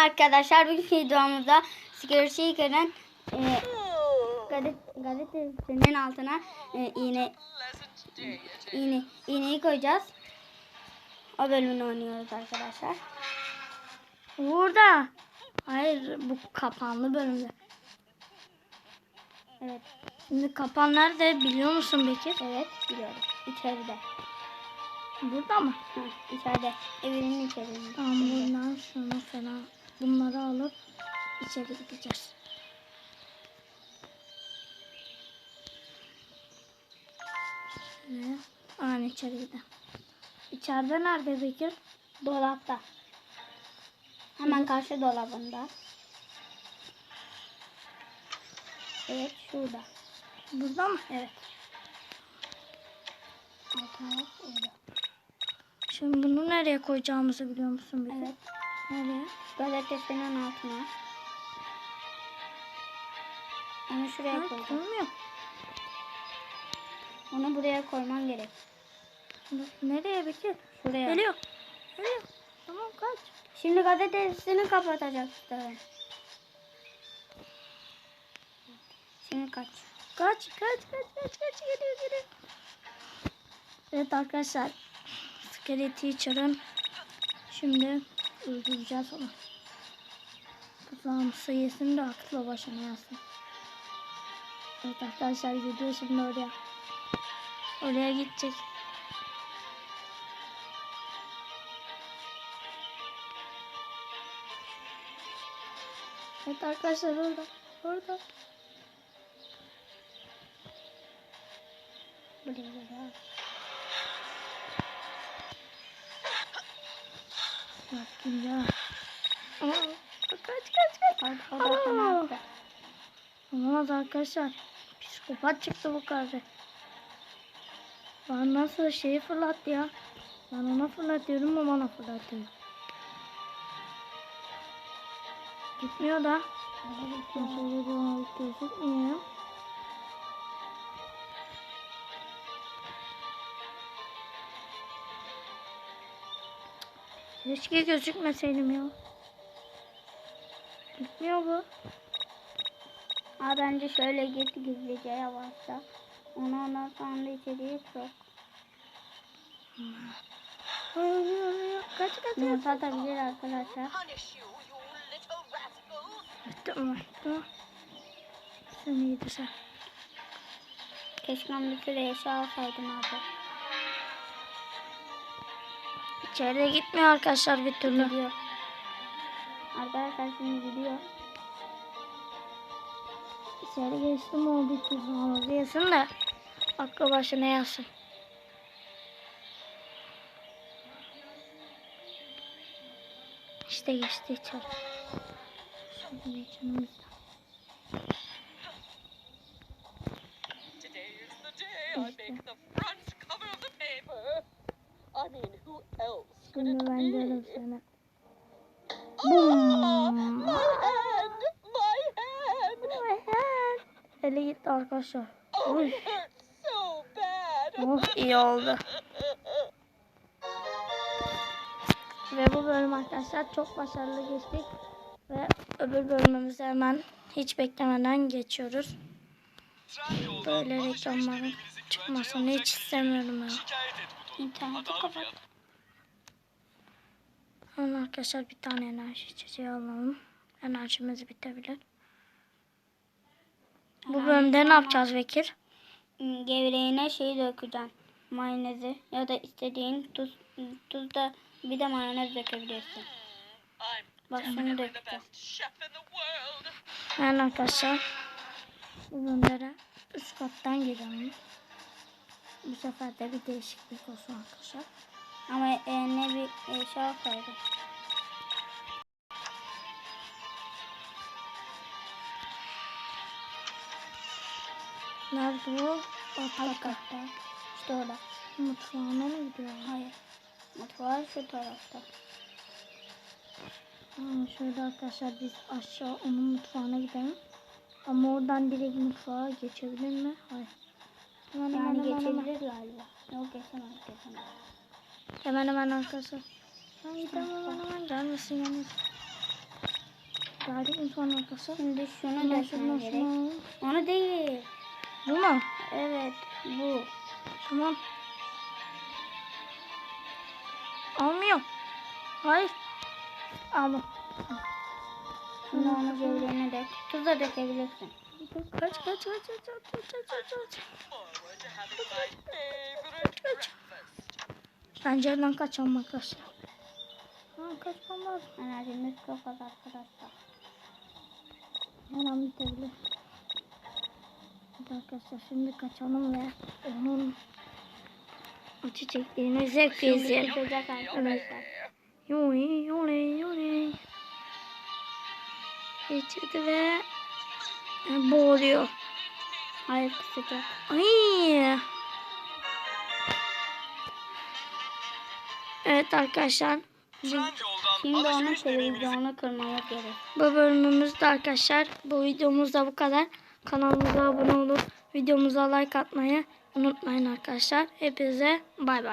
arkadaşlar. Bugünkü videomuzda Security Seeker'ın e, gazete, gazetesinin altına e, iğne, iğne, iğneyi koyacağız. O bölümünü oynuyoruz arkadaşlar. Burada. Hayır bu kapanlı bölümde. Evet. Şimdi kapan nerede biliyor musun Bekir? Evet biliyorum. İçeride. Burada mı? Hı, içeride. Evinin içerisinde. Tamam buradan şunu falan bunları alıp içeri gideceğiz. Şöyle. Aynen içeri gidelim. İçeride nerede Bekir? Dolapta. Hemen karşı dolabında. Evet şurada. Burada mı? Evet. Şimdi bunu nereye koyacağımızı biliyor musun Bekir? Evet. Nereye? Gazetesinin altına. Onu şuraya Ha, koydum. koymuyor. Onu buraya koyman gerek. Nereye Bekir? Şuraya. Geliyor. Geliyor. Tamam kaç. Şimdi gazetesini kapatacaksın. Şimdi kaç. Kaç kaç kaç kaç kaç geliyor geliyor. Evet arkadaşlar. Scary Teacher'ın şimdi öldüreceğiz onu. Tuzağım sayısını da aklı başına yazsın. Evet arkadaşlar gidiyor şimdi oraya. Oraya gidecek. Evet arkadaşlar orada. Orada. Buraya buraya. Bakın ya. Aa, Kaç kaç kaç. O, o da sana Aa. attı. Olamaz arkadaşlar. Psikopat çıktı bu karı. Ben nasıl şeyi fırlattı ya. Ben ona fırlatıyorum o bana fırlatıyor. Gitmiyor da. Şöyle bir Keşke gözükmeseydim ya. Gitmiyor bu. Aa, bence şöyle git gizlice yavaşça. Onu ondan sonra da içeriye sok. Kaç kaç kaç. Atabilir arkadaşlar. Tamam tamam. Sen iyiydi sen. Keşke ben bir sürü eşya alsaydım abi. İçeride gitmiyor arkadaşlar bir türlü. Gidiyor. Arkadaşlar şimdi gidiyor. İçeri geçtim o bir türlü yesin de aklı başına yazsın. İşte geçti içeri. Şimdi içimizde. Ah, my hand! My hand! Eli gitti arkadaşlar. Oh, Uy. so bad. Oh iyi oldu. Ve bu bölüm arkadaşlar çok başarılı geçtik. Ve öbür bölümümüze hemen hiç beklemeden geçiyoruz. Böyle reklamların çıkmasını hiç istemiyorum ya. İnterneti kapat. Hemen arkadaşlar bir tane enerji içeceği alalım. Enerjimiz bitebilir. Bu bölümde ne yapacağız Bekir? Hmm, Gevreğine şey dökeceksin. Mayonezi ya da istediğin tuz, tuz da bir de mayonez dökebilirsin. Bak şunu world. Yani arkadaşlar bu bölümlere üst kattan girelim. Bu sefer de bir değişiklik olsun arkadaşlar. Ama e, ne bir eşya koydum. Nerede o? Alt katta. İşte orada. Mutfağına mı gidiyor? Hayır. Mutfağı şu tarafta. Ha, şöyle arkadaşlar biz aşağı onun mutfağına gidelim. Ama oradan direkt mutfağa geçebilir mi? Hayır. Yani hemen. geçebilir galiba. Yok geçemez geçemez. Hemen hemen. Ben gidemem hemen hemen gelmesin yalnız. Geldik mi son arkası? Şimdi dökmen şunu gerek. şunu. Onu değil. Bu mu? Evet bu. Tamam. Almıyor. Hayır. Aldım. Şimdi onu gövdene dök. Tuz da dökebilirsin. Kaç kaç kaç kaç kaç kaç kaç kaç kaç. Forward to Pencereden kaçalım arkadaşlar. Ha kaçmam lazım. Enerjimiz çok az arkadaşlar. Her an bitebilir. Hadi arkadaşlar şimdi kaçalım ve onun acı çektiğini zevkle izleyelim. kusacak arkadaşlar. Yoley yoley yoley. Geçirdi ve e, boğuluyor. Hayır kusacak. Ay. Evet arkadaşlar. Şimdi onun televizyonunu kırmamız gerek. Bu bölümümüzde arkadaşlar bu videomuz da bu kadar. Kanalımıza abone olup videomuza like atmayı unutmayın arkadaşlar. Hepinize bay bay.